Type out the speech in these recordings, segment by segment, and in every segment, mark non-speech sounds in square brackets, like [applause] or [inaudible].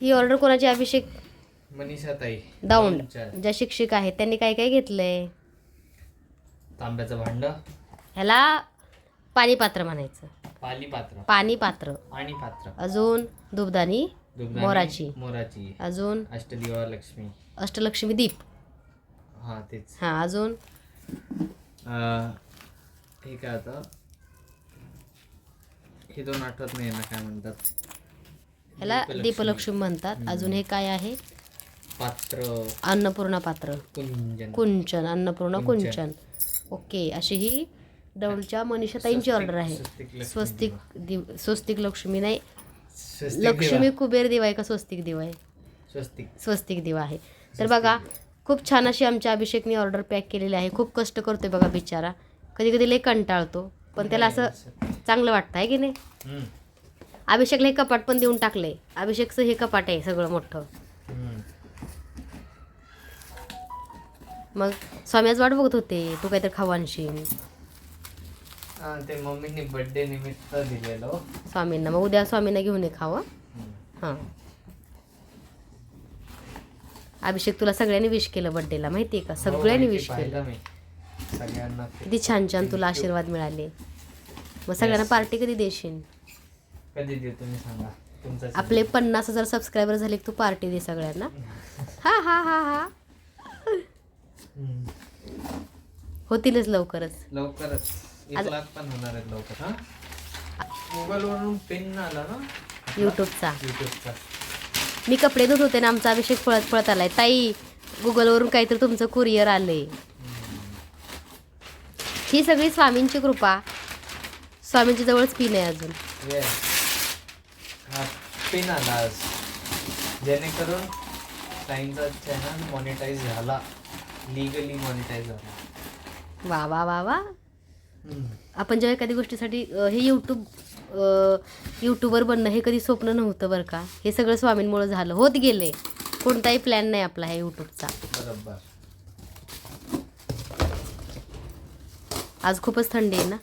ही order कोणाची? अभिषेक मनीषा ताई चार. ज्या शिक्षिका आहेत त्यांनी काय काय घेतलंय? तांब्याचं भांड. ह्याला पाणी पात्र म्हणायचं. पाली पात्र पाणी पात्र आणि पात्र अजून दुबदानी दुबदाणी, मोराची. मोराची. अजून? अष्टदिवा लक्ष्मी अष्टलक्ष्मी दीप. हा तेच. हां अजून? अं, हे काय आता हे दोन आठवत नाही ना काय म्हणतात? ह्याला दीपलक्ष्मी म्हणतात. अजून हे काय आहे? पात्र. अन्नपूर्णा पात्र. कुंजन. कुंचन अन्नपूर्णा कुंचन. ओके अशी ही दौंडच्या मनीषाताईंची ऑर्डर आहे. स्वस्तिक स्वस्तिक दिव स्वस्तिक लक्ष्मी नाही. लक्ष्मी. कुबेर दिवा आहे का? स्वस्तिक दिवा आहे. स्वस्तिक. स्वस्तिक दिवा आहे. तर बघा खूप छान अशी आमच्या अभिषेकने ऑर्डर पॅक केलेली आहे. खूप कष्ट करतोय बघा बिचारा. कधी कधी लई कंटाळतो. पण त्याला असं चांगलं वाटतं आहे की नाही? अभिषेकला हे कपाट पण देऊन टाकलंय अभिषेकचं हे कपाट आहे सगळं मोठं. मग स्वामी आज वाट बघत होते तू काहीतरी खाऊ आणशील. हा, ते मम्मीने बर्थडे निमित्त दिलेलं स्वामींना मग उद्या स्वामींना घेऊन ये खावं. हां. अभिषेक तुला सगळ्यांनी विश केलं बड्डेला माहिती आहे का? हो, सगळ्यांनी विश केलं. सगळ्यांना. किती छान छान तुला आशीर्वाद मिळाले. मग सगळ्यांना पार्टी कधी देशील? कधी देऊ तुम्ही सांगा. तुमचा आपले पन्नास हजार सबस्क्रायबर झाले की तू पार्टी दे सगळ्यांना. हा हा हा हा. हम्म. होतीलच लवकरच. लवकरच. एक लाख पण होणार आहेत लवकर हा? मोबाईल वरून पेन आला ना? यूट्यूबचा युट्यूबचा मी कपडे धुत होते ना आमचा अभिषेक पळत पळत आलाय. ताई गुगलवरून काहीतरी तुमचं कुरिअर आलंय. ही सगळी स्वामींची कृपा. स्वामींच्या जवळच पिन आहे अजून. हा पेन आज जेणेकरून ताईंचा चॅनल मॉनिटाईज झाला. लिगली मॉनिटाईज झाला. वा वा वा वा. आपण जेव्हा एखादी गोष्टीसाठी अ, हे यूट्यूब यूट्यूबर बनणं हे कधी स्वप्न नव्हतं बरं का? हे सगळं स्वामींमुळे झालं. होत गेले. कोणताही प्लॅन नाही आपला ह्या यूट्यूबचा बरोबर. आज खूपच थंडी आहे ना.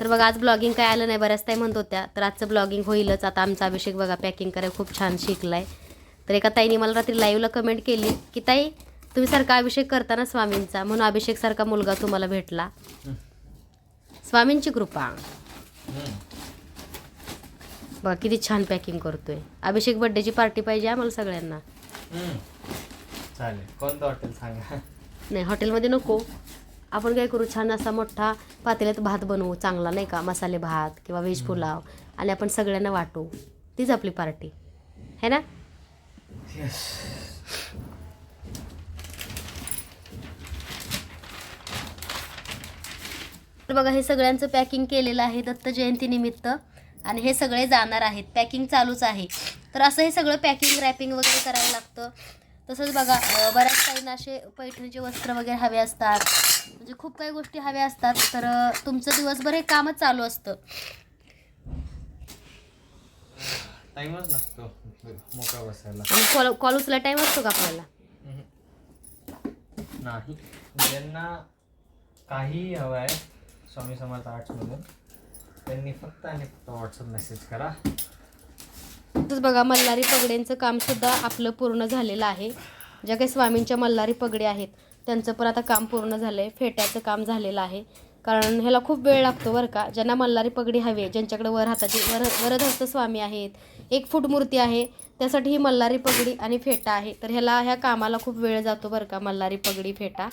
तर बघा आज ब्लॉगिंग काय आलं नाही बऱ्याच ताई म्हणत होत्या तर आजचं ब्लॉगिंग होईलच. आता आमचा अभिषेक बघा पॅकिंग करायला खूप छान शिकलाय. तर एका ताईने मला रात्री लाईव्हला कमेंट केली की ताई तुम्ही सारखा अभिषेक करता ना स्वामींचा? म्हणून अभिषेक सारखा मुलगा तुम्हाला भेटला. स्वामींची कृपा. बघा किती छान पॅकिंग करतोय. अभिषेक बड्डेची पार्टी पाहिजे आम्हाला सगळ्यांना. हम्म. चालेल. कोणतं हॉटेल सांगा? नाही हॉटेलमध्ये नको. आपण काय करू? छान असा मोठा पातेल्यात भात बनवू चांगला नाही का? मसाले भात किंवा व्हेज पुलाव. आणि आपण सगळ्यांना वाटू. तीच आपली पार्टी. है ना? तर बघा हे सगळ्यांचं पॅकिंग केलेलं आहे दत्त जयंतीनिमित्त आणि हे सगळे जाणार आहेत. पॅकिंग चालूच आहे. तर असं हे सगळं पॅकिंग रॅपिंग वगैरे करावं लागतं. तसंच बघा बऱ्याच काहींना असे पैठणीचे वस्त्र वगैरे हवे असतात. खूप काही गोष्टी हव्या असतात तर तुमचं दिवसभर हे कामच चालू असतं. टाइमच नसतो मोकळा बसायला. आणि कॉल कॉल उचला टाईम असतो का आपल्याला? नाही. ज्यांना काही हवं आहे स्वामी समर्थ आर्ट्समधून त्यांनी फक्त आणि फक्त व्हॉट्सअप मेसेज करा. तसंच बघा मल्हारी पगड्यांचं कामसुद्धा आपलं पूर्ण झालेलं आहे. ज्या काही स्वामींच्या मल्हारी पगडे आहेत त्यांचं पण आता काम पूर्ण झालं आहे फेट्याचं काम झालेलं आहे. कारण ह्याला खूप वेळ लागतो बरं का. ज्यांना मल्हारी पगडी हवी आहे ज्यांच्याकडे वर हाताची वर वरदहस्त स्वामी आहेत एक फूट मूर्ती आहे त्यासाठी ही मल्हारी पगडी आणि फेटा आहे. तर ह्याला ह्या कामाला खूप वेळ जातो बरं का मल्हारी पगडी फेटा.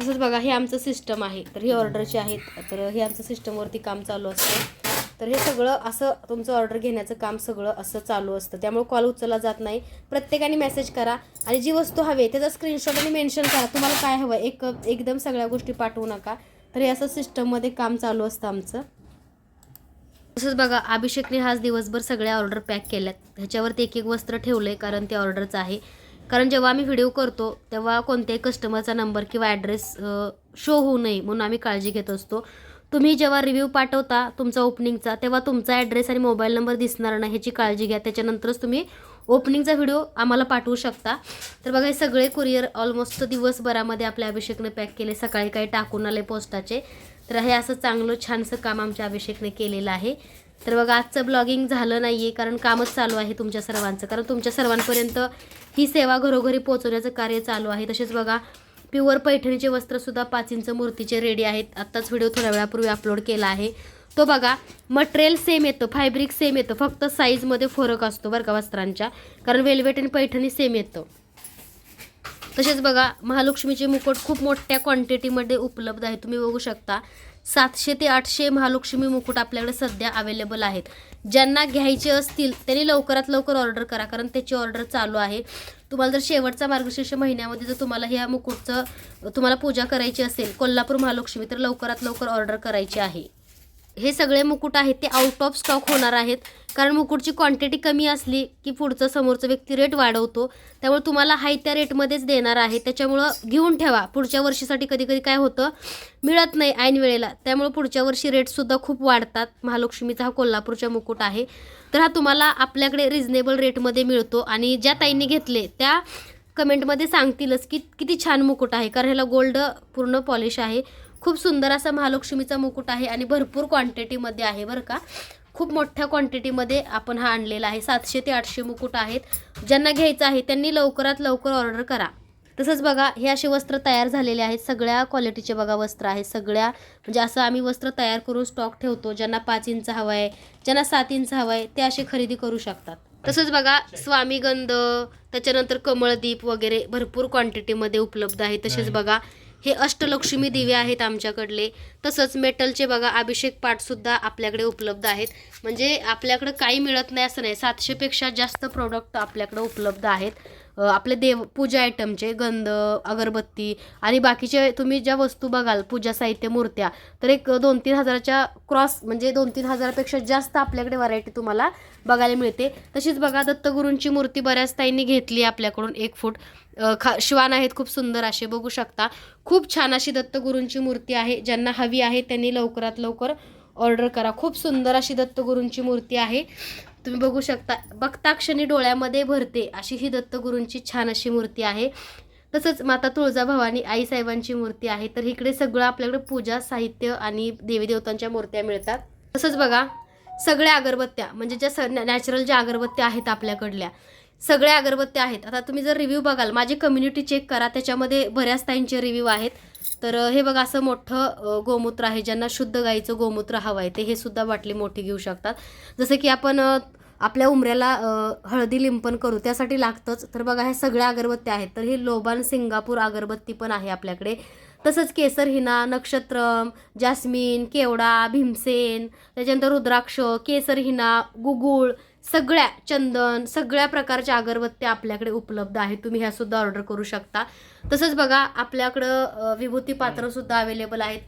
तसंच बघा हे आमचं सिस्टम आहे. तर ही ऑर्डरची आहेत. तर हे आमचं सिस्टमवरती काम चालू असतं. तर हे सगळं असं तुमचं ऑर्डर घेण्याचं काम सगळं असं चालू असतं. त्यामुळे कॉल उचलला जात नाही. प्रत्येकाने मेसेज करा आणि जी वस्तू हवी आहे त्याचा स्क्रीनशॉट आणि मेन्शन करा. तुम्हाला काय हवं? एक एकदम सगळ्या गोष्टी पाठवू नका. तर हे असं सिस्टममध्ये काम चालू असतं आमचं. तसंच बघा अभिषेकने आज दिवसभर सगळ्या ऑर्डर पॅक केल्यात. ह्याच्यावरती एक एक वस्त्र ठेवलं आहे कारण ते ऑर्डरचं आहे. कारण जेव्हा आम्ही व्हिडिओ करतो तेव्हा कोणत्याही कस्टमरचा नंबर किंवा ॲड्रेस शो होऊ नये म्हणून आम्ही काळजी घेत असतो. तुम्ही जेव्हा रिव्ह्यू पाठवता तुमचा ओपनिंगचा तेव्हा तुमचा ॲड्रेस आणि मोबाईल नंबर दिसणार नाही ह्याची काळजी घ्या. त्याच्यानंतरच तुम्ही ओपनिंगचा व्हिडिओ आम्हाला पाठवू शकता. तर बघा हे सगळे कुरिअर ऑलमोस्ट दिवसभरामध्ये आपल्या अभिषेकने पॅक केले. सकाळी काही टाकून आले पोस्टाचे. तर हे असं चांगलं छानसं काम आमच्या अभिषेकने केलेलं आहे. तर बघा आजचं ब्लॉगिंग झालं नाही आहे कारण कामच चालू आहे तुमच्या सर्वांचं. कारण तुमच्या सर्वांपर्यंत ही सेवा घरोघरी पोहोचवण्याचं कार्य चालू आहे. तसेच बघा प्युअर पैठणीचे वस्त्रसुद्धा पाच इंच मूर्तीचे रेडी आहेत. आत्ताच व्हिडिओ थोड्या वेळापूर्वी अपलोड केला आहे. तो बघा मटेरियल सेम येतं फायब्रिक सेम येतं फक्त साईजमध्ये फरक असतो बरं का वस्त्रांच्या कारण वेल्वेट आणि पैठणी सेम येतं. तसेच बघा महालक्ष्मीचे मुकुट खूप मोठ्या क्वांटिटीमध्ये उपलब्ध आहे. तुम्ही बघू शकता सातशे ते आठशे महालक्ष्मी मुकुट आपल्याकडे सध्या अवेलेबल आहेत. ज्यांना घ्यायचे असतील त्यांनी लवकरात लवकर ऑर्डर करा कारण त्याची ऑर्डर चालू आहे. तुम्हाला जर शेवटचा मार्गशीर्ष महिन्यामध्ये जर तुम्हाला ह्या मुकुटचं तुम्हाला पूजा करायची असेल कोल्हापूर महालक्ष्मी तर लवकरात लवकर ऑर्डर करायची आहे. हे सगळे मुकुट आहेत ते आउट ऑफ स्टॉक होणार आहेत. कारण मुकुटची क्वांटिटी कमी असली की पुढचं समोरचं व्यक्ती रेट वाढवतो. त्यामुळे तुम्हाला हाय त्या रेटमध्येच देणार आहे. त्याच्यामुळं घेऊन ठेवा. पुढच्या वर्षीसाठी कधी कधी काय होतं मिळत नाही ऐन वेळेला. त्यामुळे पुढच्या वर्षी रेटसुद्धा खूप वाढतात. महालक्ष्मीचा हा कोल्हापूरचा मुकुट आहे. तर हा तुम्हाला आपल्याकडे रिजनेबल रेटमध्ये मिळतो. आणि ज्या ताईंनी घेतले त्या कमेंटमध्ये सांगतीलच की किती छान मुकुट आहे. कारण ह्याला गोल्ड पूर्ण पॉलिश आहे. खूप सुंदर असा महालक्ष्मीचा मुकुट आहे आणि भरपूर क्वांटिटीमध्ये आहे बरं का. खूप मोठ्या क्वांटिटीमध्ये आपण हा आणलेला आहे. सातशे ते आठशे मुकुट आहेत. ज्यांना घ्यायचं आहे त्यांनी लवकरात लवकर ऑर्डर करा. तसंच बघा हे असे वस्त्र तयार झालेले आहेत. सगळ्या क्वालिटीचे बघा वस्त्र आहेत. सगळ्या म्हणजे असं आम्ही वस्त्र तयार करून स्टॉक ठेवतो. ज्यांना पाच इंच हवं आहे ज्यांना सात इंच हवं आहे ते असे खरेदी करू शकतात. तसंच बघा स्वामीगंध त्याच्यानंतर कमळदीप वगैरे भरपूर क्वांटिटीमध्ये उपलब्ध आहे. तसेच बघा हे अष्टलक्ष्मी दिवे आहेत आमच्याकडले. तसंच मेटलचे बघा अभिषेक पाठसुद्धा आपल्याकडे उपलब्ध आहेत. म्हणजे आपल्याकडं काही मिळत नाही असं नाही. सातशेपेक्षा जास्त प्रोडक्ट आपल्याकडं उपलब्ध आहेत. आपले देव पूजा आयटमचे गंध अगरबत्ती आणि बाकीचे तुम्ही ज्या वस्तू बघाल पूजा साहित्य मूर्त्या तर एक दोन तीन हजाराच्या क्रॉस म्हणजे दोन तीन हजारापेक्षा जास्त आपल्याकडे व्हरायटी तुम्हाला बघायला मिळते. तशीच बघा दत्तगुरूंची मूर्ती बऱ्याच ताईंनी घेतली आपल्याकडून एक फूट. खा श्वान आहेत खूप सुंदर असे बघू शकता. खूप छान अशी दत्तगुरूंची मूर्ती आहे ज्यांना हवी आहे त्यांनी लवकरात लवकर ऑर्डर करा. खूप सुंदर अशी दत्तगुरूंची मूर्ती आहे. तुम्ही बघू शकता बघता क्षणी डोळ्यामध्ये भरते अशी ही दत्तगुरूंची छान अशी मूर्ती आहे. तसंच माता तुळजाभवानी आईसाहेबांची मूर्ती आहे. तर इकडे सगळं आपल्याकडे पूजा साहित्य आणि देवी देवतांच्या मूर्त्या मिळतात. तसंच बघा सगळ्या अगरबत्त्या म्हणजे ज्या स नॅचरल ज्या अगरबत्त्या आहेत आपल्याकडल्या सगळ्या अगरबत्त्या आहेत. आता तुम्ही जर रिव्ह्यू बघाल माझी कम्युनिटी चेक करा त्याच्यामध्ये बऱ्याच ताईंचे रिव्ह्यू आहेत. तर हे बघा असं मोठं गोमूत्र आहे ज्यांना शुद्ध गाईचं गोमूत्र हवं आहे ते हे सुद्धा बाटली मोठी घेऊ शकतात. जसं की आपण आपल्या उमऱ्याला हळदी लिंपन करू त्यासाठी लागतंच. तर बघा ह्या सगळ्या अगरबत्त्या आहेत. तर हे लोबान सिंगापूर अगरबत्ती पण आहे आपल्याकडे. तसंच केसर हिना नक्षत्रम जास्मिन केवडा भीमसेन त्याच्यानंतर रुद्राक्ष केसर हिना गुगुळ सगळ्या चंदन सगळ्या प्रकारच्या अगरबत्त्या आपल्याकडे उपलब्ध आहेत. तुम्ही ह्या सुद्धा ऑर्डर करू शकता. तसंच बघा आपल्याकडं अ, विभूती पात्रसुद्धा अवेलेबल आहेत.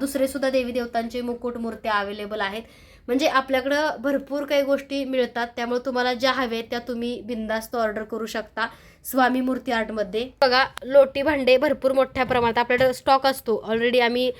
दुसरे सुद्धा देवी देवतांचे मुकुट मूर्त्या अवेलेबल आहेत. म्हणजे आपल्याकडं भरपूर काही गोष्टी मिळतात. त्यामुळे तुम्हाला ज्या हवे आहेत त्या तुम्ही बिंदास्त ऑर्डर करू शकता स्वामी मूर्ती आर्टमध्ये बघा लोटी भांडे भरपूर मोठ्या प्रमाणात आपल्याकडे स्टॉक असतो. ऑलरेडी आम्ही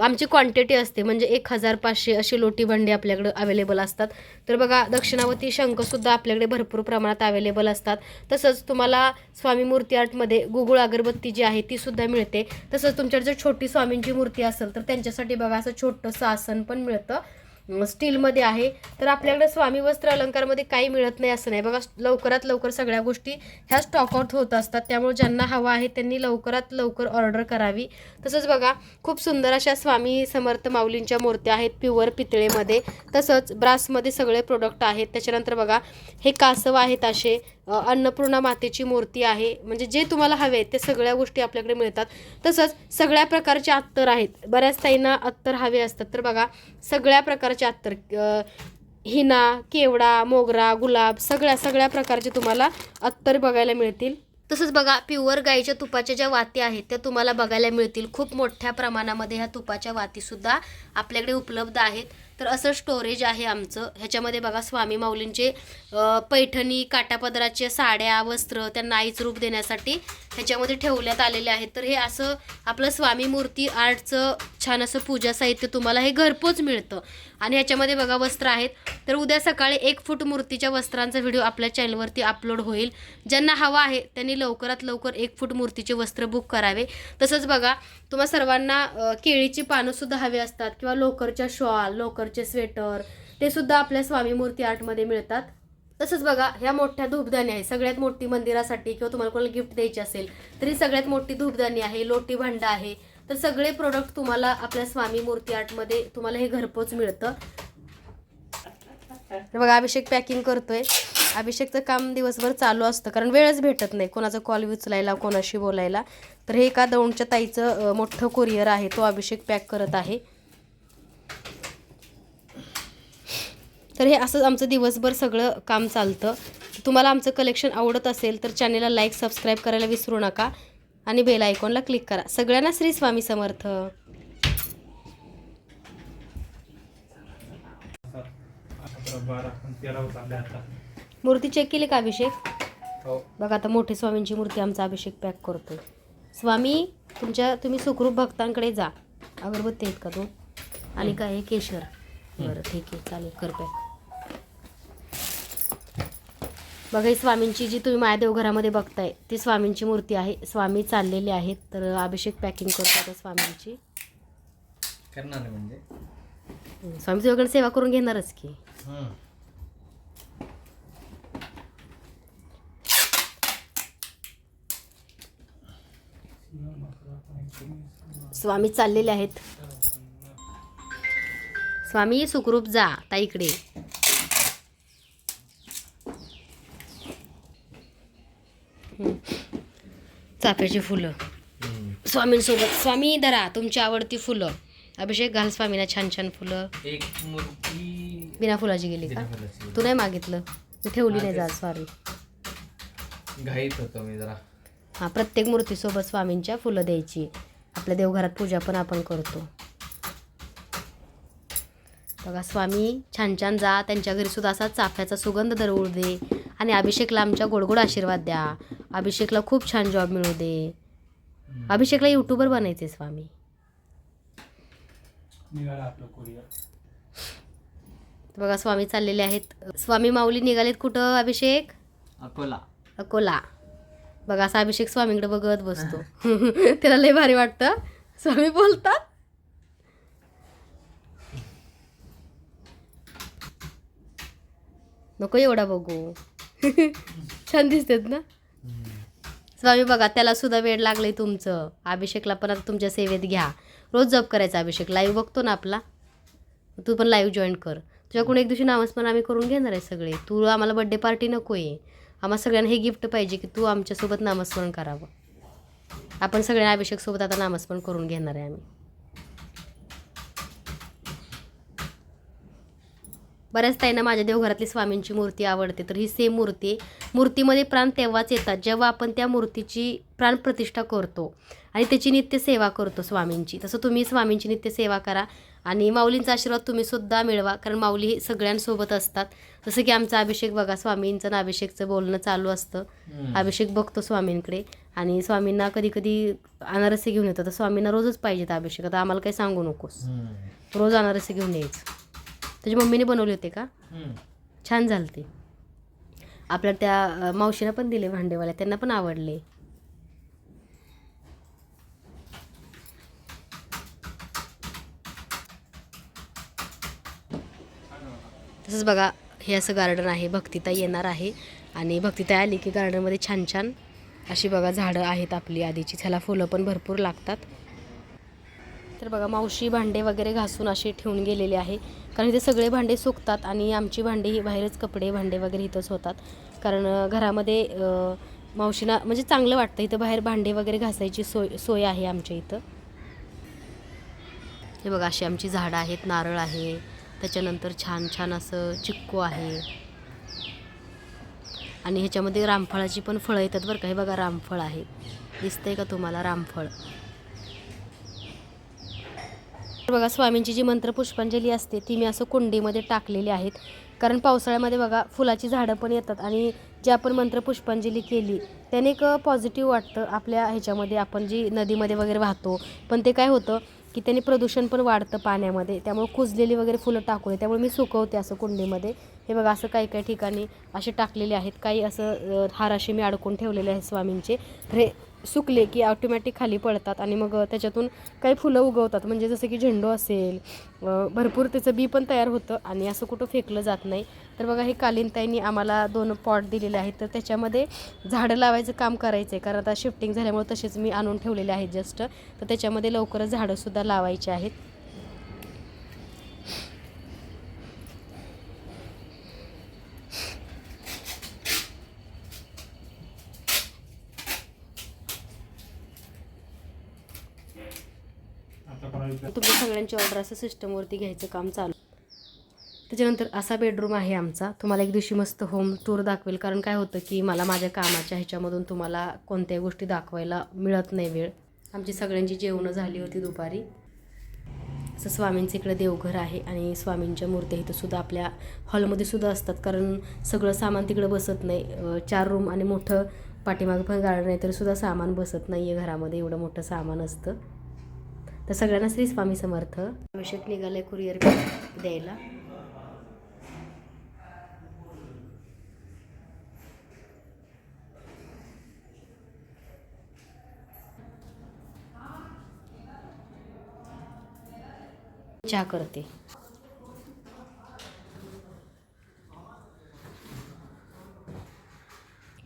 आमची क्वांटिटी असते. म्हणजे एक हजार पाचशे अशी लोटी भांडे आपल्याकडे अवेलेबल असतात. तर बघा दक्षिणावती शंखसुद्धा आपल्याकडे भरपूर प्रमाणात अवेलेबल असतात. तसंच तुम्हाला स्वामी मूर्ती आर्टमध्ये गुगुळ अगरबत्ती जी आहे ती सुद्धा मिळते. तसंच तुमच्याकडे जर छोटी स्वामींची मूर्ती असेल तर त्यांच्यासाठी बघा असं छोटंसं आसन पण मिळतं. स्टीलमध्ये आहे. तर आपल्याकडे स्वामी वस्त्र अलंकारमध्ये काही मिळत नाही असं नाही. बघा लवकरात लवकर सगळ्या गोष्टी ह्या स्टॉकआउट होत असतात. त्यामुळे ज्यांना हवा आहे त्यांनी लवकरात लवकर ऑर्डर करावी. तसंच बघा खूप सुंदर अशा स्वामी समर्थ माऊलींच्या मूर्त्या आहेत प्युअर पितळेमध्ये. तसंच ब्रासमध्ये सगळे प्रोडक्ट आहेत. त्याच्यानंतर बघा हे कासव आहेत असे. अन्नपूर्णा मातेची मूर्ती आहे. म्हणजे जे तुम्हाला हवे आहेत ते सगळ्या गोष्टी आपल्याकडे मिळतात. तसंच सगळ्या प्रकारचे अत्तर आहेत. बऱ्याच ताईंना अत्तर हवे असतात. तर बघा सगळ्या प्रकारचे अत्तर हिना केवडा मोगरा गुलाब सगळ्या सगळ्या प्रकारचे तुम्हाला अत्तर बघायला मिळतील. तसंच बघा प्युअर गाईच्या तुपाच्या ज्या वाती आहेत त्या तुम्हाला बघायला मिळतील. खूप मोठ्या प्रमाणामध्ये ह्या तुपाच्या वातीसुद्धा आपल्याकडे उपलब्ध आहेत. तर असं स्टोरेज आहे आमचं. ह्याच्यामध्ये बघा स्वामी माऊलींचे पैठणी काटापदराचे साड्या वस्त्र त्यांना आईच रूप देण्यासाठी ह्याच्यामध्ये ठेवण्यात आलेले आहेत. तर हे असं आपलं स्वामी मूर्ती आर्टचं छान असं पूजा साहित्य तुम्हाला हे घरपोच मिळतं. आणि ह्याच्यामध्ये बघा वस्त्र आहेत. तर उद्या सकाळी एक फूट मूर्तीच्या वस्त्रांचा व्हिडिओ आपल्या चॅनलवरती अपलोड होईल. ज्यांना हवा आहे त्यांनी लवकरात लवकर एक फूट मूर्तीचे वस्त्र बुक करावे. तसंच बघा तुम्हा सर्वांना केळीची पानंसुद्धा हवी असतात किंवा लोकरच्या शॉल लोकरचे स्वेटर ते सुद्धा आपल्या स्वामी मूर्ती आर्टमध्ये मिळतात. तसंच बघा ह्या मोठ्या धूपदाणी आहे सगळ्यात मोठी मंदिरासाठी किंवा तुम्हाला कोणाला गिफ्ट द्यायची असेल तरी सगळ्यात मोठी धूपदाणी आहे लोटी भांडा आहे. तर सगळे प्रोडक्ट तुम्हाला आपल्या स्वामी मूर्ती आर्टमध्ये तुम्हाला हे घरपोच मिळतं. तर बघा अभिषेक पॅकिंग करतोय. अभिषेकचं काम दिवसभर चालू असतं कारण वेळच भेटत नाही कोणाचा कॉल उचलायला कोणाशी बोलायला. तर हे एका दौंडच्या ताईचं मोठं कुरिअर आहे तो अभिषेक पॅक करत आहे. तर हे असंच आमचं दिवसभर सगळं काम चालतं. तुम्हाला आमचं कलेक्शन आवडत असेल तर चॅनेलला लाईक सबस्क्राईब करायला विसरू नका. आणि बेल आयकॉनला क्लिक करा. सगळ्यांना श्री स्वामी समर्थ. मूर्ती चेक केली का अभिषेक? हो. बघा आता मोठे स्वामींची मूर्ती आमचा अभिषेक पॅक करतोय. स्वामी तुमच्या तुम्ही सुखरूप भक्तांकडे जा. अगरबत्ती आहेत का तू? आणि काय आहे? केशर. बरं ठीक आहे. चालेल कर पॅक बघा ही स्वामींची जी तुम्ही मायादेव घरामध्ये बघताय ती स्वामींची मूर्ती आहे. स्वामी चाललेले आहेत तर अभिषेक पॅकिंग करतो आता स्वामींची. करणार म्हणजे? हं, स्वामी तुझ्याकडे सेवा करून घेणारच की. स्वामी चाललेले आहेत. स्वामी सुखरूप जा ताईकडे हं. चाफ्याची फुलं. स्वामींसोबत स्वामी धरा तुमची आवडती फुलं. अभिषेक घाल स्वामीला छान छान फुलं. एक मूर्ती. बिना फुलाची गेली का. तू नाही मागितलं. मी ठेवली नाही जा सॉरी घाईत होतो मी जरा. हां प्रत्येक मूर्तीसोबत स्वामींच्या फुलं द्यायची. आपल्या देवघरात पूजा पण आपण करतो. बघा स्वामी छान छान जा त्यांच्या घरी सुद्धा असा चाफ्याचा सुगंध दरवळू दे. आणि अभिषेकला आमच्या गोडगोड आशीर्वाद द्या. अभिषेकला खूप छान जॉब मिळू दे. अभिषेकला युट्यूबर बनायचे स्वामी. निघाला आपलं कोरियर बघा स्वामी चाललेले आहेत. स्वामी माऊली निघालेत कुठं अभिषेक? अकोला. अकोला. बघा असा अभिषेक स्वामींकडे बघत बसतो. [laughs] त्याला लय भारी वाटतं. स्वामी बोलतात. नको एवढा बघू. [laughs] छान दिसतात ना? स्वामी बघा त्याला सुद्धा वेळ लागलंय तुमचं. अभिषेकला पण आता तुमच्या सेवेत घ्या. रोज जप करायचा अभिषेक. लाईव्ह बघतो ना आपला. तू पण लाईव्ह जॉईन कर. तुझ्याकडून एक दिवशी नामस्मरण आम्ही करून घेणार आहे सगळे. तू आम्हाला बड्डे पार्टी नको आहे आम्हाला सगळ्यांना हे गिफ्ट पाहिजे की तू आमच्यासोबत नामस्मरण करावं. आपण सगळ्यांना अभिषेकसोबत आता नामस्मरण करून घेणार आहे आम्ही. बऱ्याच ताईंना माझ्या देवघरातली स्वामींची मूर्ती आवडते तर ही सेम मूर्ती. आहे मूर्तीमध्ये प्राण तेव्हाच येतात जेव्हा आपण त्या मूर्तीची प्राणप्रतिष्ठा करतो आणि त्याची नित्य सेवा करतो स्वामींची. तसं तुम्ही स्वामींची नित्य सेवा करा आणि माऊलींचा आशीर्वाद तुम्ही सुद्धा मिळवा कारण माऊली हे सगळ्यांसोबत असतात. जसं की आमचा अभिषेक बघा स्वामींचं आणि अभिषेकचं बोलणं चालू असतं. अभिषेक बघतो स्वामींकडे आणि स्वामींना कधी कधी अनारसे घेऊन येतात तर स्वामींना रोजच पाहिजेत अभिषेक. आता आम्हाला काही सांगू नकोस. रोज अनारसे घेऊन यायचं. तुझ्या मम्मीने बनवले होते का. छान झालते आपल्या त्या मावशीला पण दिले भांडेवाल्या त्यांना पण आवडले. तसंच बघा हे असं गार्डन आहे. भक्तिताई येणार आहे. आणि भक्तिताई आली की गार्डनमध्ये छान छान अशी बघा झाडं आहेत आपली आधीची. त्याला फुलं पण भरपूर लागतात. तर बघा मावशी भांडे वगैरे घासून असे ठेवून गेलेले आहे. कारण इथे सगळे भांडे सुकतात आणि आमची भांडी ही बाहेरच कपडे भांडे वगैरे इथंच होतात. कारण घरामध्ये मावशीना म्हणजे चांगलं वाटतं. इथं बाहेर भांडे वगैरे घासायची सोय सोय आहे आमच्या इथं. हे बघा अशी आमची झाडं आहेत नारळ आहे. त्याच्यानंतर छान छान असं चिक्कू आहे. आणि ह्याच्यामध्ये रामफळाची पण फळं येतात बरं का. हे बघा रामफळ आहे. दिसतंय का तुम्हाला रामफळ? बघा स्वामींची जी मंत्र पुष्पांजली असते ती मी असं कुंडीमध्ये टाकलेली आहेत. कारण पावसाळ्यामध्ये बघा फुलाची झाडं पण येतात आणि जे आपण मंत्र पुष्पांजली केली त्याने एक पॉझिटिव्ह वाटतं आपल्या ह्याच्यामध्ये. आपण जी नदीमध्ये वगैरे वाहतो पण ते काय होतं की त्याने प्रदूषण पण वाढतं पाण्यामध्ये. त्यामुळे कुजलेली वगैरे फुलं टाकू नये त्यामुळे मी सुकवते असं कुंडीमध्ये. हे बघा असं काही काही ठिकाणी असे टाकलेले आहेत. काही असं हाराशी हार असे मी अडकून ठेवलेले आहेत स्वामींचे. हे सुकले की ऑटोमॅटिक खाली पडतात आणि मग त्याच्यातून काही फुलं उगवतात. म्हणजे जसं की झेंडू असेल भरपूर त्याचं बी पण तयार होतं आणि असं कुठं फेकलं जात नाही. तर बघा हे कालीनताईंनी आम्हाला दोन पॉट दिलेले आहेत. तर त्याच्यामध्ये झाडं लावायचं काम करायचं आहे कारण आता शिफ्टिंग झाल्यामुळे तसेच मी आणून ठेवलेले आहेत जस्ट तर त्याच्यामध्ये लवकरच झाडंसुद्धा लावायची आहेत. सगळ्यांची ऑर्डर असं सिस्टमवरती घ्यायचं काम चालू. त्याच्यानंतर असा बेडरूम आहे आमचा. तुम्हाला एक दिवशी मस्त होम टूर दाखवेल. कारण काय होतं की मला माझ्या कामाच्या ह्याच्यामधून तुम्हाला कोणत्याही गोष्टी दाखवायला मिळत नाही वेळ. आमची सगळ्यांची जेवणं झाली होती दुपारी. असं स्वामींचं इकडं देवघर आहे आणि स्वामींच्या मूर्त्या इथं सुद्धा आपल्या हॉलमध्ये सुद्धा असतात. कारण सगळं सामान तिकडं बसत नाही. चार रूम आणि मोठं पाठीमागं पण गार्डन आहे तरी सुद्धा सामान बसत नाही आहे घरामध्ये. एवढं मोठं सामान असतं. तर सगळ्यांना श्री स्वामी समर्थ. अभिषेक निघालाय कुरिअर द्यायला. चहा करते.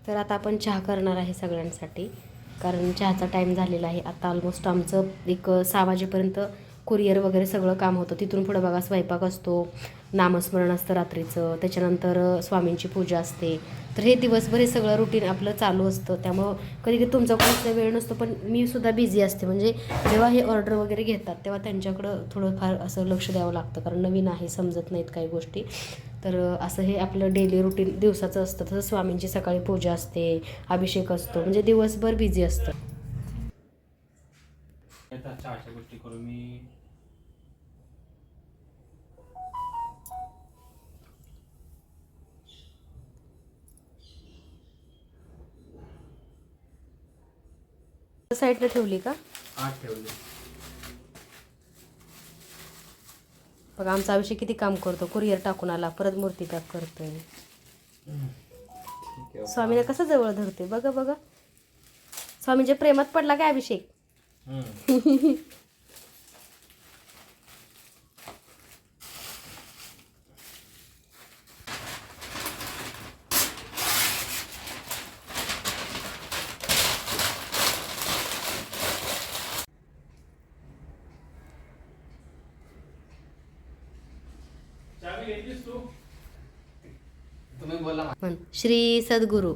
तर आता आपण चहा करणार आहे सगळ्यांसाठी. कारण चहाचा टाईम झालेला आहे. आता ऑलमोस्ट आमचं एक सहा वाजेपर्यंत कुरिअर वगैरे सगळं काम होतं. तिथून पुढं बघा स्वयंपाक असतो नामस्मरण असतं रात्रीचं त्याच्यानंतर स्वामींची पूजा असते. तर हे दिवसभर हे सगळं रुटीन आपलं चालू असतं. त्यामुळं कधी कधी तुमचा कोणाचा वेळ नसतो पण मी सुद्धा बिझी असते. म्हणजे जेव्हा हे ऑर्डर वगैरे घेतात तेव्हा त्यांच्याकडं थोडंफार असं लक्ष द्यावं लागतं. कारण नवीन आहे समजत नाहीत काही गोष्टी. तर असं हे आपलं डेली रुटीन दिवसाचं असतं. तसं स्वामींची सकाळी पूजा असते अभिषेक असतो. म्हणजे दिवसभर बिझी असतं. गोष्टी करू मी. साईडला ठेवली का? आठ ठेवले. बघा आमचा अभिषेक किती काम करतो. कुरिअर टाकून आला परत मूर्ती पॅक करतोय. स्वामीला कसं जवळ धरते बघा बघा. स्वामीच्या प्रेमात पडला काय अभिषेक? [laughs] तुम्ही बोला. श्री सद्गुरू.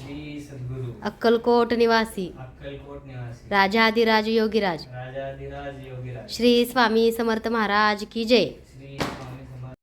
श्री सद्गुरू. अक्कलकोट निवासी. अक्कलकोट निवासी. राजाधिराज योगीराज. राजाधिराज योगीराज. श्री स्वामी समर्थ महाराज की जय.